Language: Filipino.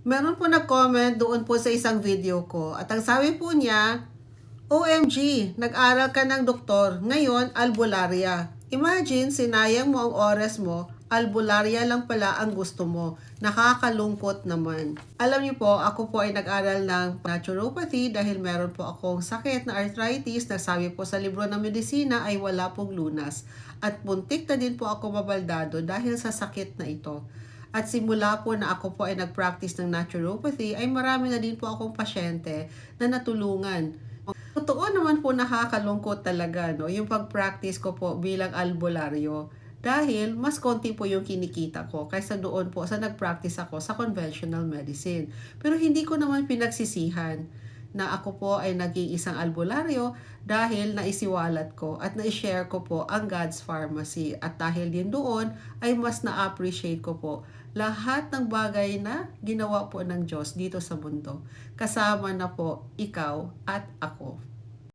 Meron po nag-comment doon po sa isang video ko. At ang sabi po niya, OMG, nag-aral ka ng doktor, ngayon albularya. Imagine, sinayang mo ang oras mo, albularya lang pala ang gusto mo. Nakakalungkot naman. Alam niyo po, ako po ay nag-aral ng naturopathy dahil meron po akong sakit na arthritis na sabi po sa libro ng medisina ay wala pong lunas. At puntik na din po ako mabaldado dahil sa sakit na ito. At simula po na ako po ay nag-practice ng naturopathy, ay marami na din po akong pasyente na natulungan. Totoo naman po nakakalungkot talaga no, yung pag-practice ko po bilang albularyo. Dahil mas konti po yung kinikita ko kaysa doon po sa nag-practice ako sa conventional medicine. Pero hindi ko naman pinagsisihan na ako po ay naging isang albularyo dahil naisiwalat ko at na-share ko po ang God's Pharmacy. At dahil din doon ay mas na-appreciate ko po lahat ng bagay na ginawa po ng Diyos dito sa mundo. Kasama na po ikaw at ako.